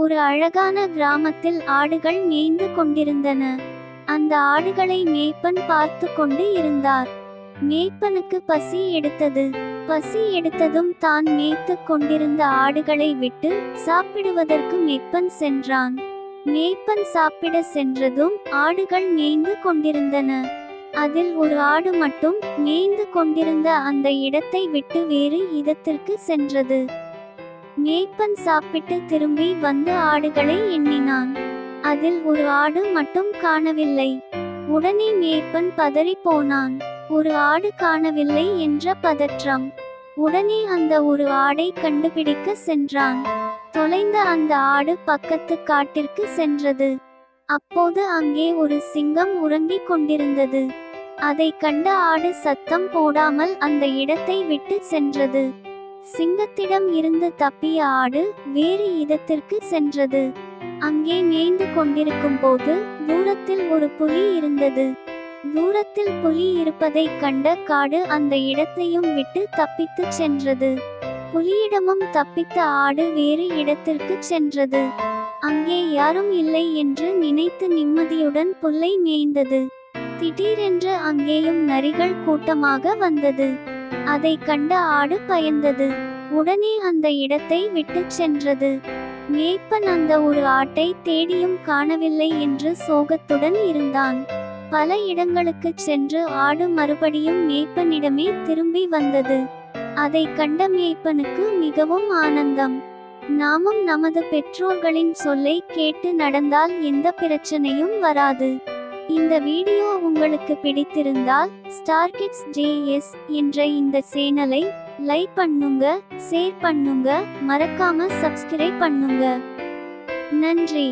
ஒரு அழகான கிராமத்தில் ஆடுகள் மேய்ந்து கொண்டிருந்தன. அந்த ஆடுகளை மேய்ப்பன் பார்த்து கொண்டு இருந்தார். மேய்ப்பனுக்கு பசி எடுத்தது. பசி எடுத்ததும் தான் மேய்த்து கொண்டிருந்த ஆடுகளை விட்டு சாப்பிடுவதற்கு மேய்ப்பன் சென்றான். மேய்ப்பன் சாப்பிட சென்றதும் ஆடுகள் மேய்ந்து கொண்டிருந்தன. அதில் ஒரு ஆடு மட்டும் மேய்ந்து கொண்டிருந்த அந்த இடத்தை விட்டு வேறு இடத்திற்கு சென்றது. மேய்ப்பன் சாப்பிட்டு திரும்பி வந்து ஆடுகளை எண்ணினான். அதில் ஒரு ஆடு மட்டும் காணவில்லை. உடனே மேய்ப்பன் பதறி போனான். ஒரு ஆடு காணவில்லை என்ற பதற்றம். உடனே அந்த ஒரு ஆடை கண்டுபிடிக்க சென்றான். தொலைந்த அந்த ஆடு பக்கத்து காட்டிற்கு சென்றது. அப்போது அங்கே ஒரு சிங்கம் உறங்கிக் கொண்டிருந்தது. அதை கண்ட ஆடு சத்தம் போடாமல் அந்த இடத்தை விட்டு சென்றது. சிங்கத்திடம் இருந்து தப்பிய ஆடு வேறு இடத்திற்கு சென்றது. அங்கே மேய்ந்து கொண்டிருக்கும் போது தூரத்தில் ஒரு புலி இருந்தது. தூரத்தில் புலி இருப்பதைக் கண்ட காடு அந்த இடத்தையும் விட்டு தப்பித்துச் சென்றது. புலியிடமும் தப்பித்த ஆடு வேறு இடத்திற்கு சென்றது. அங்கே யாரும் இல்லை என்று நினைத்து நிம்மதியுடன் புல்லை மேய்ந்தது. திடீரென்று அங்கேயும் நரிகள் கூட்டமாக வந்தது. அதை கண்ட ஆடு பயந்தது. உடனே அந்த இடத்தை விட்டுச் சென்றது. மேய்ப்பன் அந்த ஒரு ஆட்டை தேடியும் காணவில்லை என்று சோகத்துடன் இருந்தான். பல இடங்களுக்கு சென்று ஆடு மறுபடியும் மேய்ப்பனிடமே திரும்பி வந்தது. அதை கண்ட மேய்ப்பனுக்கு மிகவும் ஆனந்தம். நாமும் நமது பெற்றோர்களின் சொல்லை கேட்டு நடந்தால் எந்த பிரச்சனையும் வராது. இந்த வீடியோ உங்களுக்கு பிடித்திருந்தால் ஸ்டார் கிட்ஸ் ஜேஎஸ் என்ற இந்த சேனலை லைக் பண்ணுங்க ஷேர் பண்ணுங்க மறக்காம சப்ஸ்கிரைப் பண்ணுங்க. நன்றி.